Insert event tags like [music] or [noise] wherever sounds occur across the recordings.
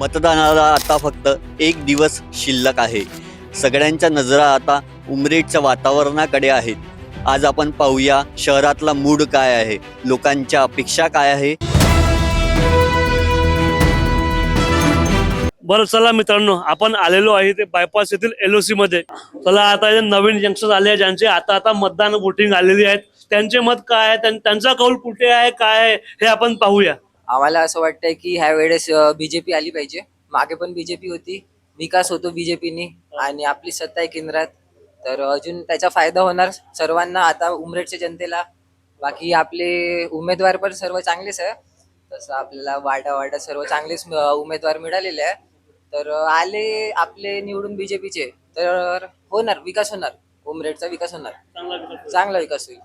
मतदानाला आता फक्त एक दिवस शिल्लक आहे. सगळ्यांच्या नजरा आता उमरेडच्या वातावरणाकडे आहेत. आज आपण पाहूया शहरातला मूड काय आहे? लोकांच्या अपेक्षा काय आहे? बरं चला मित्रांनो आपण आलेलो आहे ते बायपास येथील एल सी मध्ये. चला आता नवीन जंक्शन आले आहे ज्यांचे आता आता मतदान वोटिंग आलेली आहेत. त्यांचे मत काय आहे? त्यांचा कौल कुठे आहे? काय आहे? हे आपण पाहूया. आम्हाला असं वाटतंय की ह्या वेळेस बीजेपी आली पाहिजे. मागे पण बीजेपी होती. विकास होतो बीजेपीनी आणि आपली सत्ता आहे केंद्रात. तर अजून त्याचा फायदा होणार सर्वांना. आता उमरेडच्या जनतेला बाकी आपले उमेदवार पण सर्व चांगलेच आहे तसं आपल्याला वाडा वाडा सर्व चांगलेच उमेदवार मिळालेले आहे. तर आले आपले निवडून बीजेपीचे तर होणार विकास होणार. उमरेडचा विकास होणार. चांगला विकास होईल.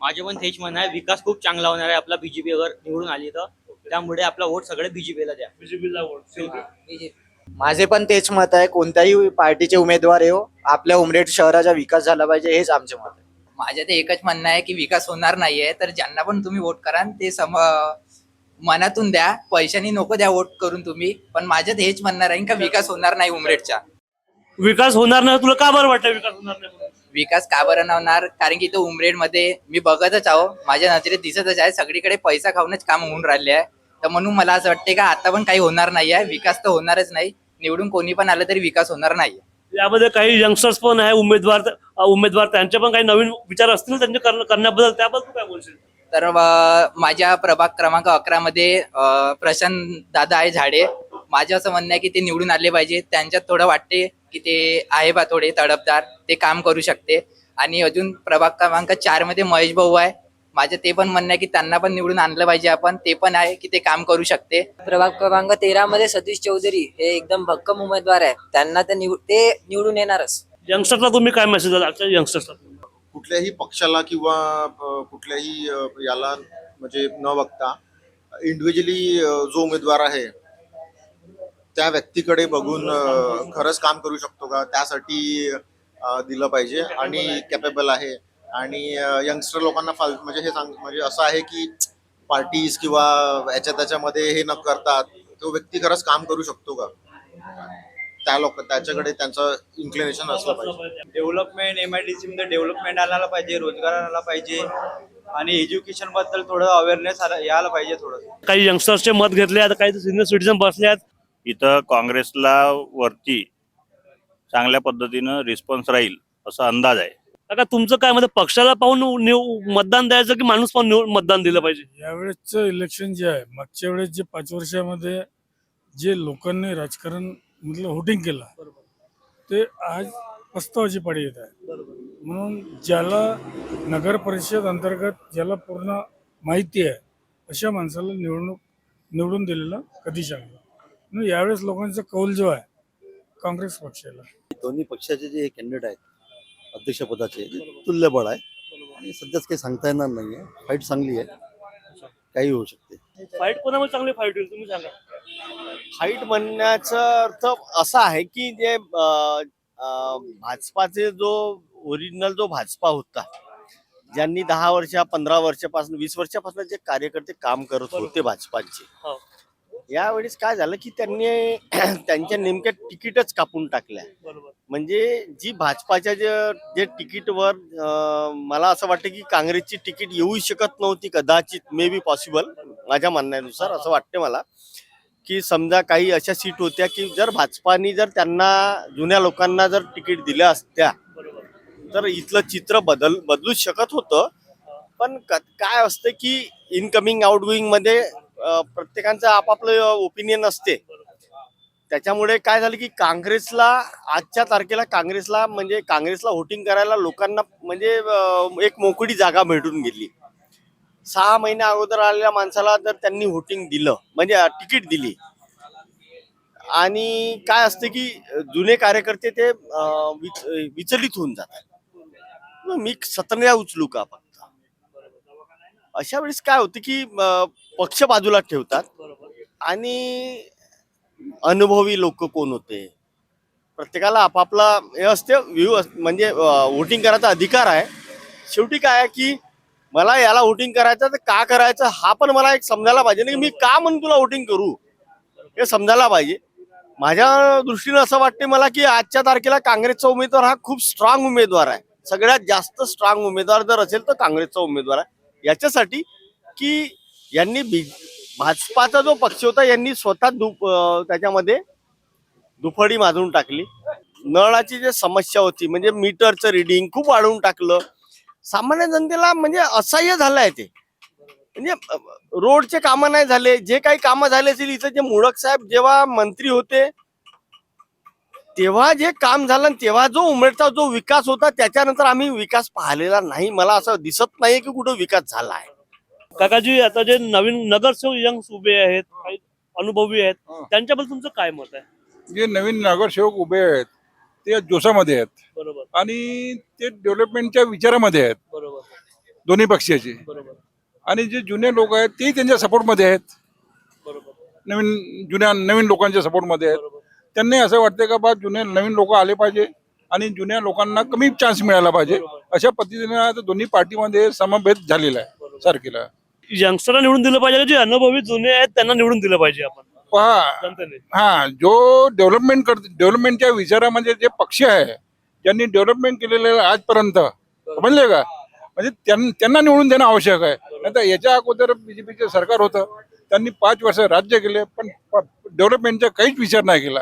माझे पण तेच म्हणणं आहे विकास खूप चांगला होणार आहे आपला बीजेपी अगर निवडून आली तर. त्यामुळे आपला वोट सगळे बीजेपीला द्या. बीजेपीला वोट बीजेपी माझे पण तेच मत आहे कोणत्याही पार्टीचे उमेदवार येऊ आपल्या उमरेड शहराचा विकास झाला पाहिजे हेच आमचे मत आहे. माझं ते एकच म्हणणं आहे की विकास होणार नाहीये तर ज्यांना पण तुम्ही वोट करा ते सम मनातून द्या. पैशानी नको द्या वोट करून तुम्ही पण माझ्यात हेच म्हणणार आहे का विकास होणार नाही उमरेडचा. विकास होणार नाही तुला का बरं वाटतं विकास होणार नाही? विकास का बरं नाही होणार? कारण की तो उमरेडमध्ये मी बघतच आहो. माझ्या नजरेत दिसतच आहे. सगळीकडे पैसा खाऊनच काम होऊन राहिले आहे. तर म्हणून मला असं वाटते का आता पण काही होणार नाही आहे. विकास तर होणारच नाही. निवडून कोणी पण आलं तरी विकास होणार नाही यामध्ये काही यंगस्टर्स पण आहे उमेदवार उमेदवार त्यांचे पण काही नवीन विचार असतील त्यांचे करण- करण्याबद्दल त्याबद्दल तू काय बोलशील? तर माझ्या प्रभाग क्रमांक अकरा मध्ये प्रशांत दादा आहे झाडे. माझं असं म्हणणं आहे की ते निवडून आले पाहिजे. त्यांच्यात थोडं वाटते की ते आहे बा थोडे तडफदार ते काम करू शकते. आणि अजून प्रभाग क्रमांक चारमध्ये महेश भाऊ आहे. माझं ते पण म्हणणं आहे की त्यांना पण निवडून आणलं पाहिजे आपण ते पण आहे की ते काम करू शकते. प्रभाग क्रमांक तेरा मध्ये सतीश चौधरी हे एकदम भक्कम उमेदवार आहे. त्यांना ते निव- ते निवडून येणारच. यंगस्टर्सला तुम्ही काय मेसेज द्याल? आजच्या यंगस्टर्सला. कुठल्याही पक्षाला किंवा अ, कुठल्याही अ, याला म्हणजे न बघता इंडिव्हिज्युअली जो उमेदवार आहे त्या व्यक्तीकडे बघून खरंच काम करू शकतो का? त्यासाठी दिलं पाहिजे आणि कॅपेबल आहे. आणि यंगस्टर लोकांना फाल म्हणजे हे सांग म्हणजे असं आहे की पार्टीज किंवा याच्या त्याच्यामध्ये हे न करता तो व्यक्ती खरंच काम करू शकतो का? त्या लोक त्याच्याकडे त्यांचं इन्क्लिनेशन असलं पाहिजे. Development M I D C मध्ये डेव्हलपमेंट आणायला पाहिजे रोजगार आणायला पाहिजे आणि एज्युकेशनबद्दल थोडं अवेअरनेस यायला पाहिजे थोडं काही यंगस्टर्सचे मत घेतले आता काही सिनियर सिटीजन बसले आहेत. इथं काँग्रेसला वरती चांगल्या पद्धतीनं रिस्पॉन्स राहील असा अंदाज आहे. आता तुमचं काय म्हणजे पक्षाला पाहून निव- मतदान द्यायचं की माणूस पाहून निव- मतदान दिलं पाहिजे? यावेळेसचं इलेक्शन जे आहे मागच्या वेळेस जे पाच वर्षामध्ये जे लोकांनी राजकारण मधलं होटिंग केलं ते आज पस्तावाची पाळी येत आहे. म्हणून ज्याला नगर परिषद अंतर्गत ज्याला पूर्ण माहिती आहे अशा माणसाला निवडणूक निवडून दिलेलं कधी चांगलं यावेळेस लोकांचा कौल जो आहे काँग्रेस पक्षाला. दोन्ही पक्षाचे जे कॅन्डिडेट आहेत अध्यक्षपदाचे तुल्यबळ आहे आणि सध्याच काही सांगता येणार नाहीये. फाईट चांगली आहे. काही होऊ शकते. फाईट कोणामध्ये चांगली? फाईट होईल तुम्ही सांगा. फाईट म्हणण्याचा अर्थ असा आहे की जे भाजपाचे जो ओरिजिनल जो भाजपा होता ज्यांनी दहा वर्ष पंधरा वर्षापासून वीस वर्षापासून जे कार्यकर्ते काम करत होते भाजपाचे हो. यावेळेस काय झालं की त्यांनी [clears throat] त्यांच्या नेमक्या तिकीटच कापून टाकल्या. म्हणजे जी भाजपाच्या जे जे तिकीटवर मला असं वाटतं की काँग्रेसची तिकीट येऊ शकत नव्हती कदाचित मे बी पॉसिबल माझ्या म्हणण्यानुसार असं वाटते मला. की समजा काही अशा सीट होत्या की जर भाजपानी जर त्यांना जुन्या लोकांना जर तिकीट दिल्या असत्या तर इथलं चित्र बदल बदलू शकत होतं. पण काय असतं की इनकमिंग आउटगोईंगमध्ये अं, प्रत्येकांचं आपापलं ओपिनियन असते. त्याच्यामुळे काय झालं की काँग्रेसला आजच्या तारखेला काँग्रेसला म्हणजे काँग्रेसला व्होटिंग करायला लोकांना म्हणजे एक मोकळी जागा भेटून गेली. सहा महिन्या अगोदर आलेल्या माणसाला जर त्यांनी व्होटिंग दिलं म्हणजे तिकीट दिली. आणि काय असते की जुने कार्यकर्ते ते विच- विचलित होऊन जातात. मी सतंग्या उचलू का आपण? अशा वेळेस काय होतं की पक्ष बाजूला ठेवतात आणि अनुभवी लोक कोण होते? प्रत्येकाला आपापला हे असते व्ह्यू म्हणजे वोटिंग करायचा अधिकार आहे. शेवटी काय आहे की मला याला वोटिंग करायचं तर का करायचं हा पण मला एक समजायला पाहिजे. ना की मी का म्हणून तुला वोटिंग करू? हे समजायला पाहिजे. माझ्या दृष्टीनं असं वाटते मला की आजच्या तारखेला काँग्रेसचा उमेदवार हा खूप स्ट्रॉंग उमेदवार आहे. सगळ्यात जास्त स्ट्रॉंग उमेदवार जर असेल तर काँग्रेसचा उमेदवार आहे. याच्यासाठी की यांनी बी भाजपाचा जो पक्ष होता यांनी स्वतः दुप त्याच्यामध्ये दुफडी माजून टाकली. नळाची जी समस्या होती म्हणजे मीटरचं रिडिंग खूप वाढवून टाकलं. सामान्य जनतेला म्हणजे असह्य झालं आहे ते. म्हणजे रोडचे कामं नाही झाले जे काही कामं झाले असतील इथं जे मुळक साहेब जेव्हा मंत्री होते तेव्हा जे काम झालं तेव्हा जो उमेदचा जो विकास होता त्याच्यानंतर आम्ही विकास पाहिलेला नाही. मला असं दिसत नाही की कुठं विकास झाला आहे. काकाजी आता जे नवीन नगरसेवक यंग उभे आहेत काही अनुभवी आहेत. त्यांच्याबद्दल तुमचं काय मत आहे? जे नवीन नगरसेवक उभे आहेत ते जोशामध्ये आहेत. बरोबर. आणि ते डेव्हलपमेंटच्या विचारामध्ये आहेत. बरोबर. दोन्ही पक्षाचे. बरोबर. आणि जे जुने लोक आहेत तेही त्यांच्या सपोर्टमध्ये आहेत. बरोबर. नवीन जुन्या नवीन लोकांच्या सपोर्टमध्ये आहेत. बरोबर त्यांनी असं वाटतं का बा जुने नवीन लोक आले पाहिजे आणि जुन्या लोकांना कमी चान्स मिळाला पाहिजे. अशा पद्धतीने दोन्ही पार्टीमध्ये समभेद झालेला आहे सारखेला. यंगस्टरला निवडून दिलं पाहिजे जे अनुभवी जुने आहेत त्यांना निवडून दिलं पाहिजे आपण. पहा हा जो डेव्हलपमेंट कर डेव्हलपमेंटच्या विचारामध्ये जे पक्ष आहे ज्यांनी डेव्हलपमेंट केलेलं आजपर्यंत समजले का? म्हणजे त्यां- त्यांना निवडून देणं आवश्यक आहे. नाही तर याच्या अगोदर बीजेपीचे सरकार होतं त्यांनी पाच वर्ष राज्य केले पण डेव्हलपमेंटचा काहीच विचार नाही केला.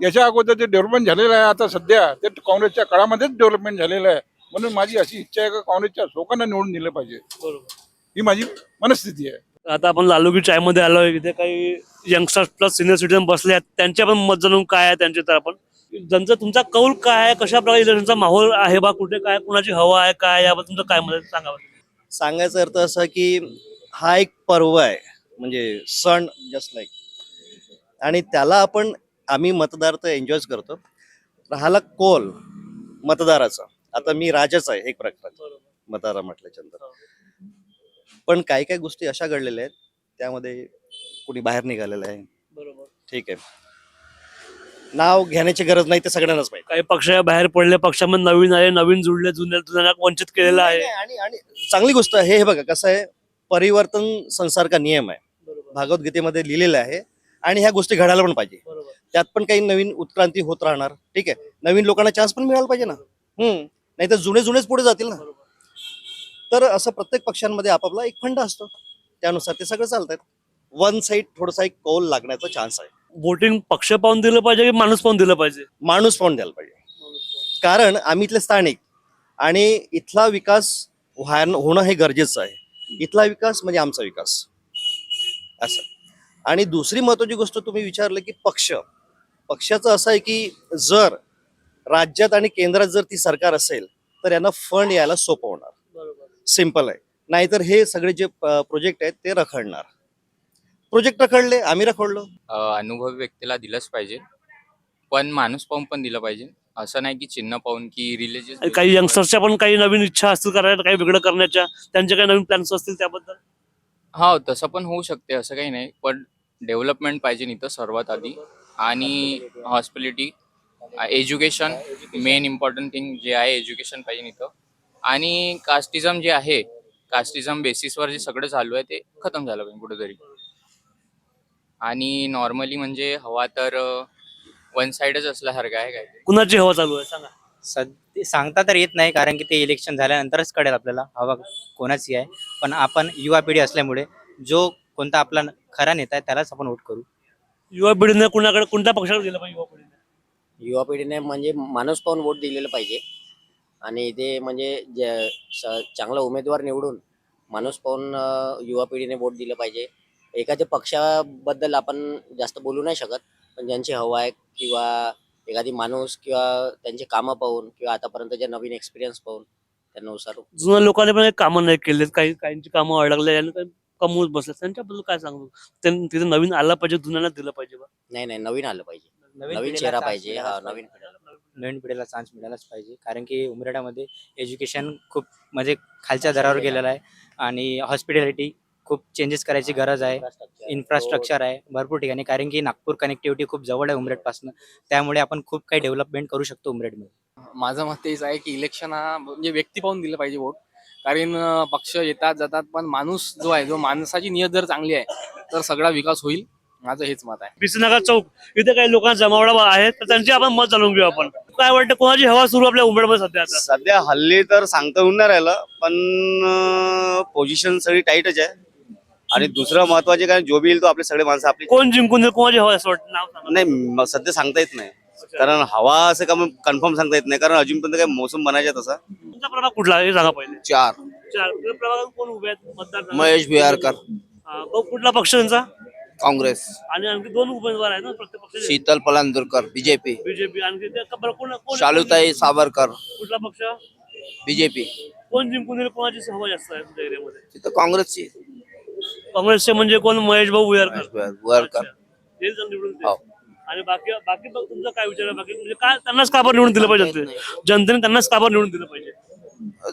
याच्या अगोदर जे डेव्हलपमेंट झालेलं आहे आता सध्या ते काँग्रेसच्या काळामध्येच डेव्हलपमेंट झालेलं आहे. म्हणून माझी अशी इच्छा आहे का काँग्रेसच्या लोकांना निवडून दिलं पाहिजे. बरोबर. ही माझी मनस्थिती आहे. आता आपण लालुगी चायमध्ये आलोय इथे काही यंगस्टर्स प्लस सिनियर सिटीजन बसले आहेत. त्यांच्या पण मत जाणून काय आहे त्यांचे तर आपण ज्यांचा तुमचा कौल काय आहे? कशा प्रकारे इलेक्शनचा माहोल आहे बा? कुठे काय कुणाची हवा आहे काय याबद्दल तुमचं काय मत आहे? सांगा बरं. सांगायचा अर्थ असा की हा एक पर्व आहे. म्हणजे सण जस्ट लाईक आणि त्याला आपण आम्ही मतदार तर एन्जॉयच करतो. राहिला कोल मतदाराचा. आता मी राजाच आहे एक प्रकार मतदार म्हटल्याच्यानंतर पण काही काही गोष्टी अशा घडलेल्या आहेत त्यामध्ये कुणी बाहेर निघालेलं आहे. बरोबर. ठीक आहे. नाव घेण्याची गरज नाही ते सगळ्यांनाच माहिती. काही पक्ष बाहेर पडले पक्षामध्ये नवीन आले नवीन जुळले जुन्या जुन्यांना वंचित केलेलं आहे. आणि आणि चांगली गोष्ट आहे हे बघा कसं आहे परिवर्तन संसार का नियम आहे. बरोबर. भागवद्गीतेमध्ये लिहिलेलं आहे आणि ह्या गोष्टी घडायला पण पाहिजे. बरोबर. त्यात पण काही नवीन उत्क्रांती होत राहणार. ठीक आहे? नवीन लोकांना चान्स पण मिळाला पाहिजे ना. हम्म. नाही तर जुने जुनेच पुढे जातील ना. तर असं प्रत्येक पक्षांमध्ये आपापला एक फंड असतो. त्यानुसार ते सगळं चालतात वन साईड थोडासा एक कौल लागण्याचा चान्स आहे. वोटिंग पक्ष पाहून दिलं पाहिजे की माणूस पाहून दिलं पाहिजे? माणूस पाहून द्यायला पाहिजे. कारण आम्ही इथले स्थानिक आणि इथला विकास व्हाय- होणं हे गरजेचं आहे. इथला विकास म्हणजे आमचा विकास. असं. आणि दुसरी महत्वाची गोष्ट तुम्ही विचारलं की पक्ष. पक्षाचं असं आहे की जर राज्यात आणि केंद्रात जर ती सरकार असेल तर यांना फंड यायला सोपं होणार. बरोबर. सिंपल आहे. नाहीतर हे सगळे जे प्रोजेक्ट आहेत ते रखडणार. प्रोजेक्ट रखडले आम्ही रखडलो. अनुभवी व्यक्तीला दिलंच पाहिजे. पण माणूस पाहून पण दिलं पाहिजे. असं नाही की चिन्ह पाहून की रिलीजियस काही यंगस्टर्सच्या पण काही नवीन इच्छा असतील करायला काही वेगळं करण्याच्या त्यांचे काही नवीन प्लॅन्स असतील त्याबद्दल? हा तसं पण होऊ शकते असं काही नाही. पण डेव्हलपमेंट पाहिजे इथं सर्वात आधी. आणि hospitality education main important thing जे आहे एज्युकेशन पाहिजे इथं. आणि कास्टिझम जे आहे कास्टिझम बेसिसवर जे सगळं चालू आहे ते खतम झालं पाहिजे कुठेतरी. आणि नॉर्मली म्हणजे हवा तर वन साइडच असल्यासारखं आहे काय कुणाची हवा चालू आहे? सांगा. सध्या सांगता तर येत नाही कारण की ते इलेक्शन झाल्यानंतरच कळेल आपल्याला. हवा कोणाची आहे. पण आपण युवा पिढी असल्यामुळे जो कोणता आपला खरा नेता आहे त्यालाच आपण वोट करू. युवा पिढीने कुणाकडे कोणत्या पक्षाकडे गेलं पाहिजे युवा पिढीने? युवा पिढीने म्हणजे माणूस पाहून वोट दिलेलं पाहिजे. आणि ते म्हणजे जे- स- चांगला उमेदवार निवडून माणूस पाहून अं, युवा पिढीने वोट दिलं पाहिजे. एखाद्या पक्षाबद्दल आपण जास्त बोलू नाही शकत पण ज्यांची हवा आहे किंवा एखादी माणूस किंवा त्यांचे कामं पाहून किंवा आतापर्यंतचे नवीन एक्सपिरियन्स पाहून त्यानुसार जुन्या लोकांनी पण काही कामं नाही केलेत काही काहींची कामं अडकले कमवून बसले. त्यांच्याबद्दल काय सांगू? तिथे नवीन आला पाहिजे जुन्यांना दिलं पाहिजे बा. नाही नाही नवीन आलं पाहिजे. नवीन पिढीला चेहरा chance पाहिजे. हा मिळालाच नवीन पाहिजे. नवीन पिढीला चान्स मिळालाच पाहिजे. कारण की उमरेडामध्ये एज्युकेशन खूप म्हणजे खालच्या दरावर गेलेलं आहे. आणि हॉस्पिटॅलिटी खूप चेंजेस करायची गरज आहे. इन्फ्रास्ट्रक्चर आहे. भरपूर ठिकाणी. कारण की नागपूर कनेक्टिव्हिटी खूप जवळ आहे उमरेडपासून. त्यामुळे आपण खूप काही डेव्हलपमेंट करू शकतो उमरेडमध्ये. माझं मत तेच आहे की इलेक्शन हा म्हणजे व्यक्ती पाहून दिलं पाहिजे वोट कारण पक्ष येतात जातात पण माणूस जो आहे जो माणसाची नियत जर चांगली आहे तर सगळा विकास होईल माझं हेच मत आहे. बिसनगर चौक इथे काही लोकांना जमावडा आहे तर त्यांची आपण मत जाणून घेऊ आपण. काय वाटतं कोणाची हवा सुरू आपल्या उमेडमध्ये सध्या आता? सध्या हल्ली तर सांगता येऊन नाही राहिलं पण पोझिशन सगळी टाईटच आहे. आणि दुसरं महत्त्वाचे काय जो बी येईल तो आपले सगळे माणसं आपली कोण जिंकून जाईल कोणाची हवा आहे असं वाटतं? नाव सांगा. नाही म- सध्या सांगता येत नाही. कारण हवा असं का कन्फर्म सांगता येत नाही. कारण अजूनपर्यंत काही मोसम बनायचा तसा तुमचा प्रभाग कुठला हे सांगा पहिले. चार. चार. प्रभागात कोण उभे आहेत? मतदार महेश बिहारकर. हा, भाऊ, कुठला पक्ष त्यांचा काँग्रेस. आणि आणखी दोन उमेदवार आहेत ना प्रत्येक पक्षाचे शीतल पलांदूरकर बीजेपी. बीजेपी. आणखी कोण कोण- शालुताई सावरकर. कुठला पक्ष? बीजेपी. कोण जिंकून येईल कोणाची हवा जास्त आहे तुमच्या एरियामध्ये? तिथं काँग्रेसची. काँग्रेसचे म्हणजे कोण? महेश भाऊ उयारकर बिहारकर हे जण निवडून हो. आणि बाकी बाकी बघ तुमचा काय विचार आहे बाकी म्हणजे काय त्यांनाच काबर निवडून दिलं पाहिजे जनते- जनतेने त्यांनाच काबर निवडून दिलं पाहिजे?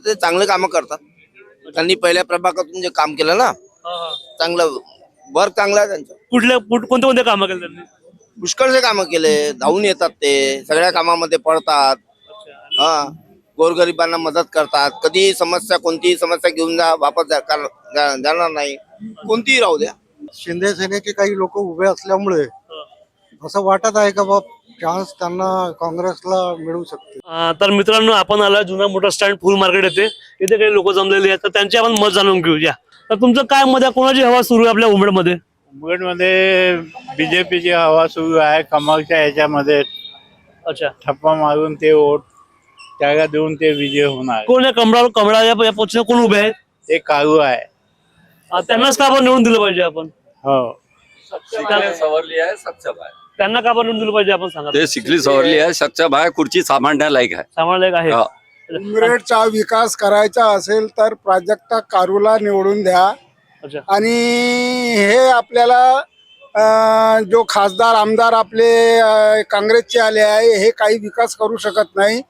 ते चांगले कामं करतात. त्यांनी पहिल्या प्रभागातून जे काम केलं ना हा, हा. चांगलं वर्क चांगलं आहे त्यांचं. कुठल्या कुठ- कोणते कोणते कामं केले त्यांनी? पुष्कळचे कामं केले. धावून येतात ते. सगळ्या कामामध्ये पडतात. हा. गोरगरिबांना मदत करतात. कधी समस्या कोणतीही समस्या घेऊन जा वापस जा- कर- जा- जाणार नाही. कोणतीही राहू द्या. शिंदे सेनेचे काही लोक उभे असल्यामुळे असं वाटत आहे का बाब चान्स त्यांना काँग्रेसला मिळू शकते अं, तर मित्रांनो आपण आला जुना मोठा स्टँड फुल मार्केट येते इथे काही लोक जमलेले आहेत तर त्यांची आपण मत जाणून घेऊया तर तुमचं काय मत आहे? कोणाची हवा सुरू आहे आपल्या उमेडमध्ये उमरेडमध्ये बीजेपीची हवा सुरू आहे कमळच्या ह्याच्यामध्ये. अच्छा. ठप्पा मारून ते वोट जागा देऊन ते विजय होणार कोण आहे? कमळा कमळा या या पक्षाने कोण उभे आहेत? ते काळू आहे. अं, त्यांनाच का आपण निवडून दिलं पाहिजे आपण? हो. त्यांना का निवडून दिलं पाहिजे आपण सांगा? ते शिकली सवरली आहे. सच्चा बाय खुर्ची सामान्यालायक आहे. सामान्य आहे. हा. उमरेडचा विकास करायचा असेल तर प्राजक्ता कारूला निवडून द्या. अच्छा. आणि हे आपल्याला अं, जो खासदार आमदार आपले अं, काँग्रेसचे आले आहे हे काही विकास करू शकत नाही.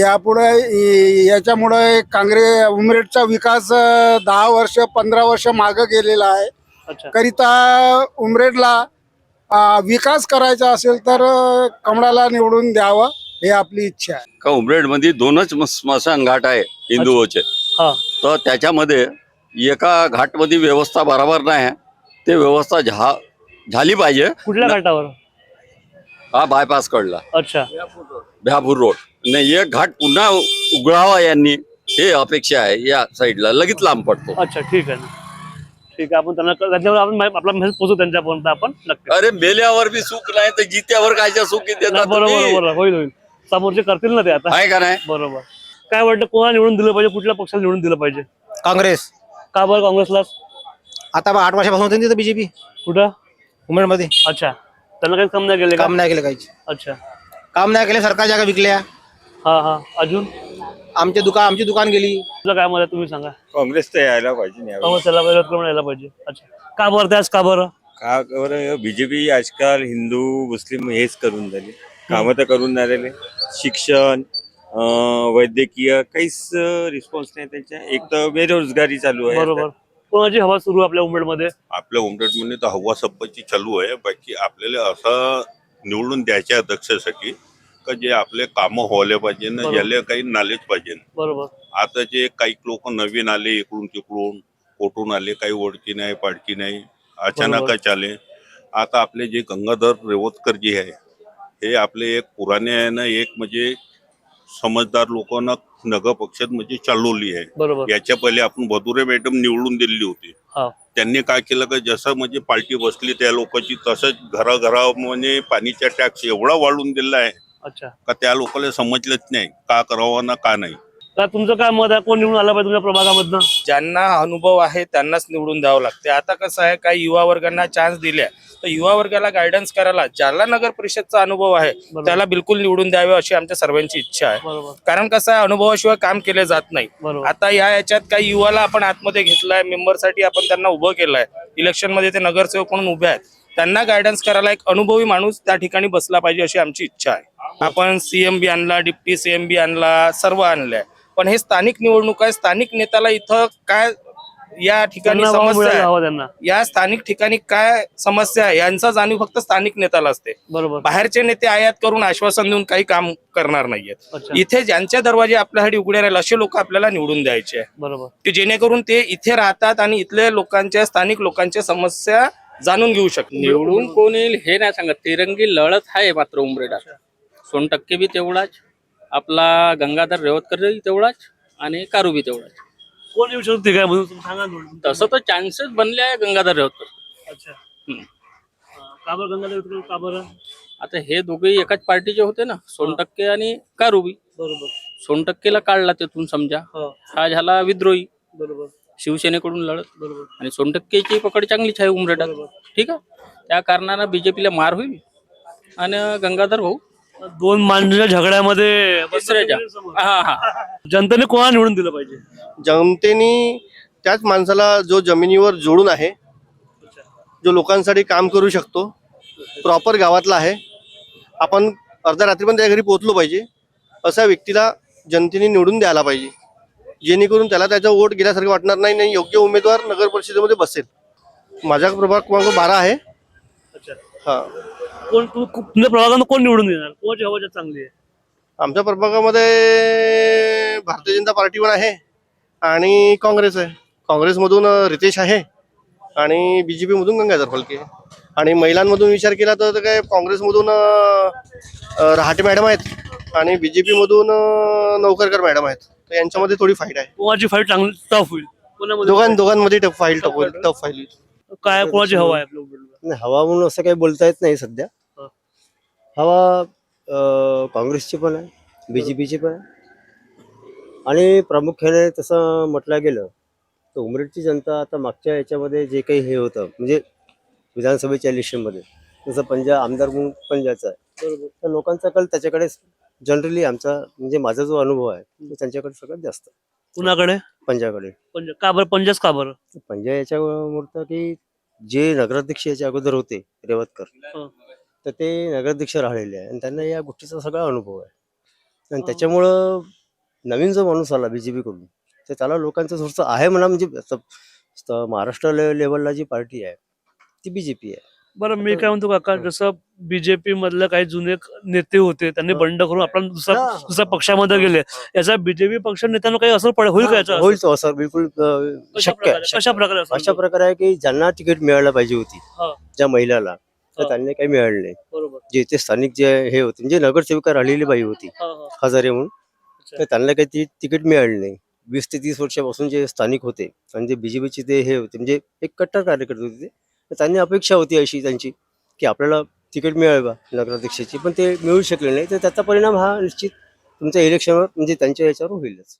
यापुढे इ- याच्यामुळे काँग्रेस उमरेडचा विकास अं, दहा वर्ष पंधरा वर्ष मागं गेलेला आहे. अच्छा. करिता उमरेडला विकास करायचा असेल तर कमळाला निवडून द्यावं हे आपली इच्छा आहे. का उमरेडमध्ये दोनच स्मशान घाट आहे हिंदूचे हा. तर त्याच्यामध्ये एका घाटमध्ये व्यवस्था बरोबर नाही ते व्यवस्था झाली पाहिजे. कुठल्या घाटावर? हा बायपास कडला. अच्छा. भ्यापूर रोड. नाही एक घाट पुन्हा उघडावा यांनी. हे अपेक्षा आहे या साईडला. लगेच लांब पडतो. अच्छा ठीक आहे ठीक आहे आपण त्यांना त्यांच्यावर आपण आपला मेसेज पोहोचू त्यांच्यापर्यंत आपण नक्की. अरे मेल्यावर बी सुख नाही तर जित्यावर कायच्या सुखी देतात बरोबर तुम्ही? बरोबर होईल होईल. समोरचे करतील ना ते आता. आहे का नाही? बरोबर. काय वाटतं कोणाला निवडून दिलं पाहिजे कुठल्या पक्षाला निवडून दिलं पाहिजे? काँग्रेस. का बरं काँग्रेसला? आता बा आठ वर्षापासून होते तिथं बीजेपी कुठं? उमेडमध्ये अच्छा. त्यांना काही कम नाही गेले का? काम नाही केलं काहीच. अच्छा. काम नाही केले सरकार जागा विकल्या. हा हा. अजून? आमचे दुकान आमची दुकान गेली. तुझं काय आहे तुम्ही सांगा. काँग्रेस तर यायला पाहिजे काँग्रेस त्याला विरोध करून यायला पाहिजे. अच्छा. का बरं त्याच का बरं? का बरं? बीजेपी आजकाल हिंदू मुस्लिम हेच करून झाले. कामं तर करून झालेले. शिक्षण अं, वैद्यकीय काहीच रिस्पॉन्स नाही त्यांच्या. एक तर बेरोजगारी चालू आहे बरोबर. कोणाची हवा सुरू आहे आपल्या उमेडमध्ये आपल्या उमरेडमध्ये तर हवा सप्पाची चालू आहे. बाकी आपल्याला असं निवडून द्यायच्या अध्यक्षासाठी का जे आपले कामं व्हायला पाहिजे ना बरोबर. ज्याला काही नॉलेज पाहिजे बरोबर. आता जे काही लोक नवीन आले इकडून तिकडून कोठून आले काही ओळखी नाही पाडकी नाही अचानकच आले. आता आपले जे गंगाधर रेवतकर जे आहे हे आपले एक पुराणे आहे ना एक म्हणजे समजदार लोकांना नगर पक्षात म्हणजे चालवली आहे. बरोबर. याच्या पहिले आपण भदुरे मॅडम निवडून दिलेली होती. हा. त्यांनी काय केलं का जसं म्हणजे पार्टी बसली त्या लोकांची तसंच घराघरा म्हणजे पाणीचा टॅक्स एवढा वाढवून दिला आहे. अच्छा. का त्या लोकांना समजलंच नाही का करावं ना का नाही. तर तुमचं काय मत आहे? कोण निवडून आला पाहिजे तुमच्या प्रभागामधनं? ज्यांना अनुभव आहे त्यांनाच निवडून द्यावं लागते आता कसं आहे काही युवा वर्गांना चान्स दिल्या तर युवा वर्गाला गायडन्स करायला ज्याला नगर परिषदचा अनुभव आहे. बरोबर. त्याला बिलकुल निवडून द्यावे अशी आमच्या सर्वांची इच्छा आहे. बरोबर. कारण कसं आहे अनुभवाशिवाय काम केले जात नाही. बरोबर. आता या याच्यात काही युवाला आपण आतमध्ये घेतलाय मेंबरसाठी आपण त्यांना उभं केलंय. इलेक्शनमध्ये ते नगरसेवक म्हणून उभे आहेत. त्यांना गायडन्स करायला एक अनुभवी माणूस त्या ठिकाणी बसला पाहिजे अशी आमची इच्छा आहे. आपण सीएम बी आणला डिप्टी सीएम बी आणला सर्व आणलंय. पण हे स्थानिक निवडणूक आहे. स्थानिक नेत्याला इथं काय या ठिकाणी समस्या आहे? या स्थानिक ठिकाणी काय समस्या आहे? यांचा जाणीव फक्त स्थानिक नेत्याला असते. बरोबर. बाहेरचे नेते आयात करून आश्वासन देऊन काही काम करणार नाहीयेत. इथे ज्यांचे दरवाजे आपल्यासाठी उघडे राहील असे लोक आपल्याला निवडून द्यायचे आहे बरोबर. की जेणेकरून ते इथे राहतात आणि इथल्या लोकांच्या स्थानिक लोकांच्या समस्या जाणून घेऊ शकतो निवडून कोण येईल हे नाही सांगत. तिरंगी लढत आहे मात्र उमरेडा सोन टक्के बी तेवढाच. आपला गंगाधर रेवतकर तेवढाच आणि कारू बी तेवढाच. कोण येऊ शकतो काय म्हणून तुम्ही सांगा ना थोडं. तसं तर चान्सेस बनले आहे गंगाधर रेवतकर. अच्छा. अं, का बरं गंगाधर विठ्ठल, का बरं? आता हे दोघेही एकाच पार्टीचे होते ना सोन टक्के आणि कारू बी. बरोबर. सोन टक्केला काढला तेथून समजा. हो. हा झाला विद्रोही. बरोबर. शिवसेनेकडून लढत. बरोबर. आणि सोनटक्केची पकड चांगलीच आहे उमरेटात. ठीक आहे? त्या कारणानं बीजेपीला मार होईल. आणि गंगाधर भाऊ दोन माणसाच्या झगड्यामध्ये तिसऱ्याच्या हा हा. जनतेने कोणाला निवडून दिलं पाहिजे? जनतेने त्याच माणसाला जो जमिनीवर जोडून आहे जो लोकांसाठी काम करू शकतो प्रॉपर गावातला आहे आपण अर्ध्या रात्री पण त्या घरी पोहोचलो पाहिजे अशा व्यक्तीला जनतेने निवडून द्यायला पाहिजे. जेणेकरून त्याला त्याचा वोट गेल्यासारखं वाटणार नाही नाही योग्य उमेदवार नगर परिषदेमध्ये बसेल. माझा प्रभाग क्रमांक बारा आहे. हा. कोण तू तुमच्या प्रभागानं कोण निवडून येणार कोणाची हवा जास्त चांगली आहे? आमच्या प्रभागामध्ये भारतीय जनता पार्टी पण आहे आणि काँग्रेस आहे. काँग्रेसमधून अं, रितेश आहे आणि बीजेपी मधून गंगाधर फलके आणि महिलांमधून विचार केला तर काय काँग्रेसमधून अं, अं, रहाटे मॅडम आहेत आणि बीजेपी मधून अं, नौकरकर मॅडम आहेत. तर यांच्यामध्ये थोडी फाईट आहे. कोणाची फाईट चांगली टफ होईल? कोणामध्ये दोघां दोघांमध्ये टफ फाईल टफ होईल. टफ फाईल काय कोणाची हवा आहे आपल्या उमेदवाराला? नाही हवा म्हणून असं काही बोलता येत नाही सध्या. हवा काँग्रेसची पण आहे बी जे पीची पण आहे. आणि प्रामुख्याने तसं म्हटलं गेलं तर उमरेडची जनता आता मागच्या याच्यामध्ये जे काही हे होतं म्हणजे विधानसभेच्या इलेक्शनमध्ये जसं पंजा आमदार म्हणून पंजाचा आहे. बरोबर. तर लोकांचा कल त्याच्याकडे जनरली आमचा म्हणजे माझा जो अनुभव आहे तो त्यांच्याकडे सगळ्यात जास्त कुणाकडे? पंजाकडे. पंज का बरं? पंजाच का बरं? पंजा याच्यावर की जे नगराध्यक्ष याच्या अगोदर होते रेवतकर हं. तर ते नगराध्यक्ष राहिलेले आहे आणि त्यांना या गोष्टीचा सगळा अनुभव आहे. आणि त्याच्यामुळं नवीन जो माणूस आला बीजेपी कडून तर त्याला लोकांचं थोडंसं आहे म्हणा म्हणजे महाराष्ट्र लेवलला जी पार्टी आहे ती बीजेपी आहे. बरं मी काय म्हणतो काका जसं बीजेपी मधले काही जुने नेते होते त्यांनी बंड करून आपला दुसऱ्या. दुसऱ्या पक्षामध्ये गेले याचा बीजेपी पक्ष नेत्यांना काही असर पडेल होईल का होईल तो असर बिलकुल अं, शक्य आहे प्रकारे- अशा? प्रकारे आहे की ज्यांना तिकीट मिळायला पाहिजे होती हा. ज्या महिलाला तर. त्यांनी काही मिळालं नाही बरोबर जे इथे स्थानिक जे हे होते म्हणजे नगरसेविका राहिलेली बाई होती हा, हा. हजारे म्हणून. तर त्यांना काही ती तिकीट मिळाली नाही वीस ते तीस वर्षापासून जे स्थानिक होते आणि जे बीजेपीचे ते हे होते म्हणजे एक कट्टर कार्यकर्ते होते ते त्यांनी अपेक्षा होती अशी त्यांची की आपल्याला तिकीट मिळावा नगराध्यक्षाची पण ते मिळू शकले नाही. तर त्याचा परिणाम हा निश्चित तुमच्या इलेक्शनवर म्हणजे त्यांच्या याच्यावर होईलच.